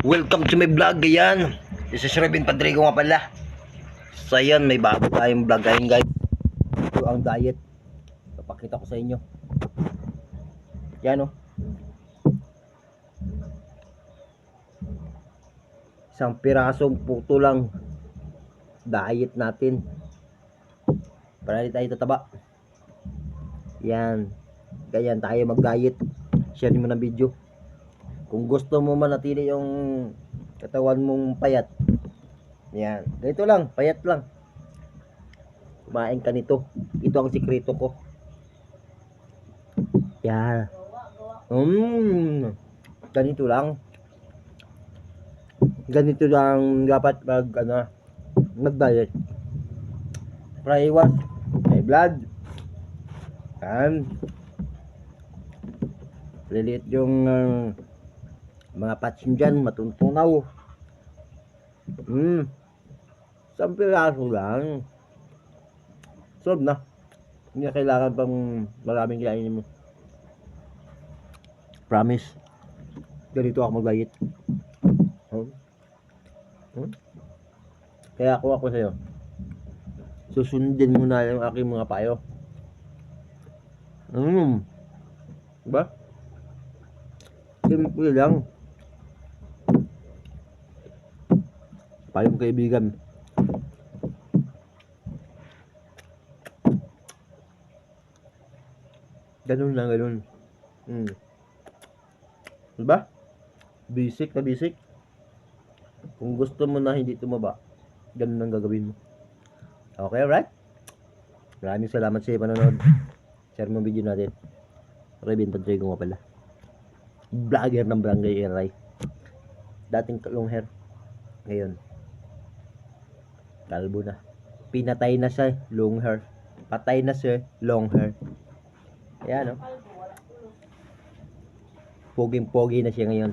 Welcome to my vlog, ayan. This is Robin Padrigo nga pala. So ayan, may bago tayong vlog ngayon guys. Ito ang diet. Papakita ko sa inyo. Yan oh. Isang pirasong puto lang. Diet natin. Para di tayo tataba. Yan. Ganyan tayo mag-diet. Share mo ng video. Kung gusto mo manatili yung katawan mong payat. Yan. Ganito lang. Payat lang. Kumain ka nito. Ito ang sikreto ko. Yan. Mm. Ganito lang. Ganito lang dapat mag ano, mag-diet. Para iwas high blood. Yan. Liliit yung uh, mga patsin dyan, matuntunaw. Hmm. Isang piraso lang. Solve na. Hindi na kailangan pang maraming kainin mo. Promise. Ganito ako mag-diet. Hmm? Hmm? Kaya ako ako sa'yo. Susundin mo na yung aking mga payo. Hmm. Diba? Simple lang. Payong kaibigan. Ganun lang, ganun. Hmm. Diba? Basic na basic. Kung gusto mo na hindi tumaba, ganun ang gagawin mo. Okay, alright? Maraming salamat sa panonood. Share mo video natin. Revin Padrigo nga pala. Vlogger ng Barangay Eray. Dating long hair. Ngayon. Kalbo na. Pinatay na siya, long hair. Patay na siya, long hair. Ayan, no? Poging-pogi na siya ngayon.